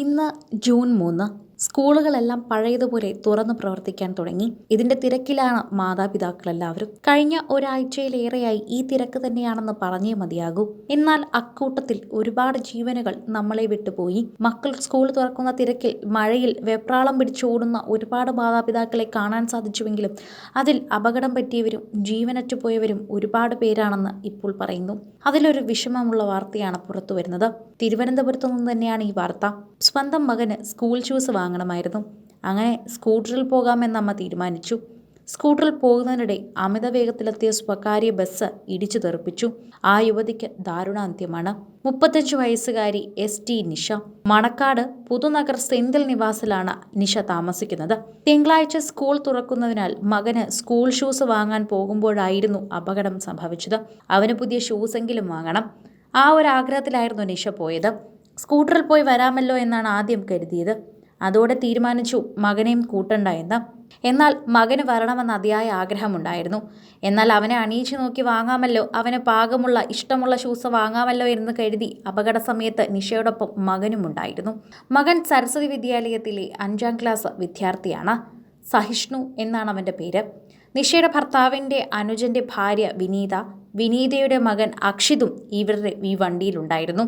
ഇന്ന് ജൂൺ മൂന്ന്. സ്കൂളുകളെല്ലാം പഴയതുപോലെ തുറന്നു പ്രവർത്തിക്കാൻ തുടങ്ങി. ഇതിന്റെ തിരക്കിലാണ് മാതാപിതാക്കളെല്ലാവരും. കഴിഞ്ഞ ഒരാഴ്ചയിലേറെയായി ഈ തിരക്ക് തന്നെയാണെന്ന് പറഞ്ഞേ മതിയാകൂ. എന്നാൽ അക്കൂട്ടത്തിൽ ഒരുപാട് ജീവനുകൾ നമ്മളെ വിട്ടുപോയി. മക്കൾ സ്കൂൾ തുറക്കുന്ന തിരക്കിൽ മഴയിൽ വെപ്രാളം പിടിച്ചോടുന്ന ഒരുപാട് മാതാപിതാക്കളെ കാണാൻ സാധിച്ചുവെങ്കിലും അതിൽ അപകടം പറ്റിയവരും ജീവനറ്റു പോയവരും ഒരുപാട് പേരാണെന്ന് ഇപ്പോൾ പറയുന്നു. അതിലൊരു വിഷമമുള്ള വാർത്തയാണ് പുറത്തു വരുന്നത് തിരുവനന്തപുരത്തു നിന്ന് തന്നെയാണ് ഈ വാർത്ത. സ്വന്തം മകന് സ്കൂൾ ഷൂസ് വാങ്ങണമായിരുന്നു. അങ്ങനെ സ്കൂട്ടറിൽ പോകാമെന്ന് അമ്മ തീരുമാനിച്ചു. സ്കൂട്ടറിൽ പോകുന്നതിനിടെ അമിത വേഗത്തിലെത്തിയ സ്വകാര്യ ബസ് ഇടിച്ചു തെറിപ്പിച്ചു. ആ യുവതിക്ക് ദാരുണാന്ത്യമാണ്. മുപ്പത്തഞ്ച് വയസ്സുകാരി എസ് ടി നിഷ. മണക്കാട് പുതുനഗർ സെന്തിൽ നിവാസിലാണ് നിഷ താമസിക്കുന്നത്. തിങ്കളാഴ്ച സ്കൂൾ തുറക്കുന്നതിനാൽ മകന് സ്കൂൾ ഷൂസ് വാങ്ങാൻ പോകുമ്പോഴായിരുന്നു അപകടം സംഭവിച്ചത്. അവന് പുതിയ ഷൂസെങ്കിലും വാങ്ങണം. ആ ഒരു ആഗ്രഹത്തിലായിരുന്നു നിഷ പോയത്. സ്കൂട്ടറിൽ പോയി വരാമല്ലോ എന്നാണ് ആദ്യം കരുതിയത്. അതോടെ തീരുമാനിച്ചു മകനെയും കൂട്ടണ്ട എന്ന്. എന്നാൽ മകന് വരണമെന്ന് അതിയായ ആഗ്രഹമുണ്ടായിരുന്നു. എന്നാൽ അവനെ അണിയിച്ചു നോക്കി വാങ്ങാമല്ലോ അവന് പാകമുള്ള ഇഷ്ടമുള്ള ഷൂസ് വാങ്ങാമല്ലോ എന്ന് കരുതി അപകട സമയത്ത് നിഷയോടൊപ്പം മകനുമുണ്ടായിരുന്നു മകൻ സരസ്വതി വിദ്യാലയത്തിലെ അഞ്ചാം ക്ലാസ് വിദ്യാർത്ഥിയാണ്. സഹിഷ്ണു എന്നാണ് അവന്റെ പേര്. നിഷയുടെ ഭർത്താവിന്റെ അനുജന്റെ ഭാര്യ വിനീത വിനീതയുടെ മകൻ അക്ഷിതും ഇവരുടെ ഈ വണ്ടിയിലുണ്ടായിരുന്നു.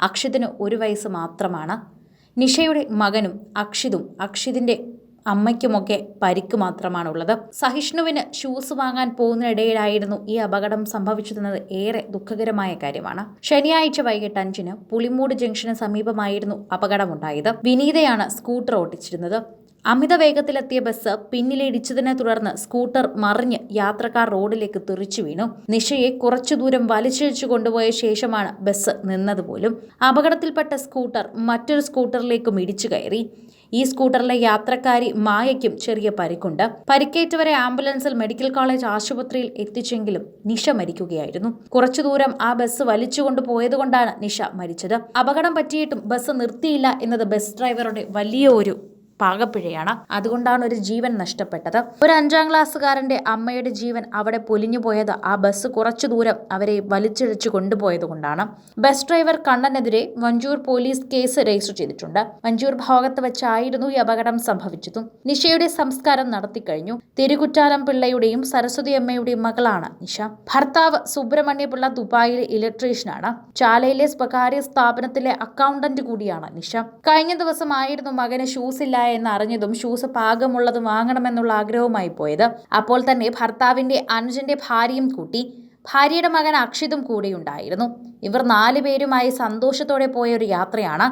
അക്ഷിതിന് ഒരു വയസ്സ് മാത്രമാണ്. നിഷയുടെ മകനും അക്ഷിതും അക്ഷിതിന്റെ അമ്മയ്ക്കുമൊക്കെ പരിക്ക് മാത്രമാണുള്ളത്. സഹിഷ്ണുവിന് ഷൂസ് വാങ്ങാൻ പോകുന്നതിനിടയിലായിരുന്നു ഈ അപകടം സംഭവിച്ചതെന്നത് ഏറെ ദുഃഖകരമായ കാര്യമാണ്. ശനിയാഴ്ച വൈകിട്ട് അഞ്ചിന് പുളിമൂട് ജംഗ്ഷന് സമീപമായിരുന്നു അപകടമുണ്ടായത്. വിനീതയാണ് സ്കൂട്ടർ ഓടിച്ചിരുന്നത്. അമിത വേഗത്തിലെത്തിയ ബസ് പിന്നിലിടിച്ചതിനെ തുടർന്ന് സ്കൂട്ടർ മറിഞ്ഞ് യാത്രക്കാർ റോഡിലേക്ക് തെറിച്ചു വീണു. നിഷയെ കുറച്ചു ദൂരം വലിച്ചിഴിച്ചു കൊണ്ടുപോയ ശേഷമാണ് ബസ് നിന്നതുപോലും. അപകടത്തിൽപ്പെട്ട സ്കൂട്ടർ മറ്റൊരു സ്കൂട്ടറിലേക്കും ഇടിച്ചു കയറി. ഈ സ്കൂട്ടറിലെ യാത്രക്കാരി മായയ്ക്കും ചെറിയ പരിക്കുണ്ട്. പരിക്കേറ്റവരെ ആംബുലൻസിൽ മെഡിക്കൽ കോളേജ് ആശുപത്രിയിൽ എത്തിച്ചെങ്കിലും നിഷ മരിക്കുകയായിരുന്നു. കുറച്ചു ദൂരം ആ ബസ് വലിച്ചുകൊണ്ട് പോയതുകൊണ്ടാണ് നിഷ മരിച്ചത്. അപകടം പറ്റിയിട്ടും ബസ് നിർത്തിയില്ല എന്നത് ബസ് ഡ്രൈവറുടെ വലിയ ഒരു പാകപ്പിഴയാണ്. അതുകൊണ്ടാണ് ഒരു ജീവൻ നഷ്ടപ്പെട്ടത്. ഒരു അഞ്ചാം ക്ലാസ്സുകാരന്റെ അമ്മയുടെ ജീവൻ അവിടെ പൊലിഞ്ഞു പോയത് ആ ബസ് കുറച്ചു ദൂരം അവരെ വലിച്ചിഴച്ചു കൊണ്ടുപോയത് കൊണ്ടാണ്. ബസ് ഡ്രൈവർ കണ്ണനെതിരെ വഞ്ചൂർ പോലീസ് കേസ് രജിസ്റ്റർ ചെയ്തിട്ടുണ്ട്. വഞ്ചൂർ ഭാഗത്ത് വെച്ചായിരുന്നു ഈ അപകടം സംഭവിച്ചതും. നിഷയുടെ സംസ്കാരം നടത്തിക്കഴിഞ്ഞു തിരുകുറ്റാലം പിള്ളയുടെയും സരസ്വതി അമ്മയുടെയും മകളാണ് നിഷ. ഭർത്താവ് സുബ്രഹ്മണ്യപിള്ള ദുബായിലെ ഇലക്ട്രീഷ്യനാണ്. ചാലയിലെ സ്വകാര്യ സ്ഥാപനത്തിലെ അക്കൗണ്ടന്റ് കൂടിയാണ് നിഷ. കഴിഞ്ഞ ദിവസമായിരുന്നു മകന് ഷൂസ് ഇല്ല എന്ന് അറിഞ്ഞതും ഷൂസ് പാകമുള്ളത് വാങ്ങണമെന്നുള്ള ആഗ്രഹവുമായി പോയത്. അപ്പോൾ തന്നെ ഭർത്താവിന്റെ അനുജന്റെ ഭാര്യയും കൂട്ടി ഭാര്യയുടെ മകൻ അക്ഷിതും കൂടെയുണ്ടായിരുന്നു. ഇവർ നാലു പേരുമായി സന്തോഷത്തോടെ പോയ ഒരു യാത്രയാണ്.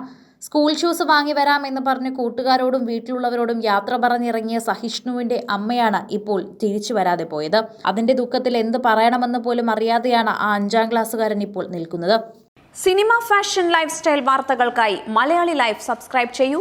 സ്കൂൾ ഷൂസ് വാങ്ങി വരാമെന്ന് പറഞ്ഞ് കൂട്ടുകാരോടും വീട്ടിലുള്ളവരോടും യാത്ര പറഞ്ഞിറങ്ങിയ സഹിഷ്ണുവിന്റെ അമ്മയാണ് ഇപ്പോൾ തിരിച്ചു വരാതെ പോയത്. അതിന്റെ ദുഃഖത്തിൽ എന്ത് പറയണമെന്ന് പോലും അറിയാതെയാണ് ആ അഞ്ചാം ക്ലാസ്സുകാരൻ ഇപ്പോൾ നിൽക്കുന്നത്. സിനിമ ഫാഷൻ ലൈഫ് സ്റ്റൈൽ വാർത്തകൾക്കായി മലയാളി ലൈഫ് സബ്സ്ക്രൈബ് ചെയ്യൂ.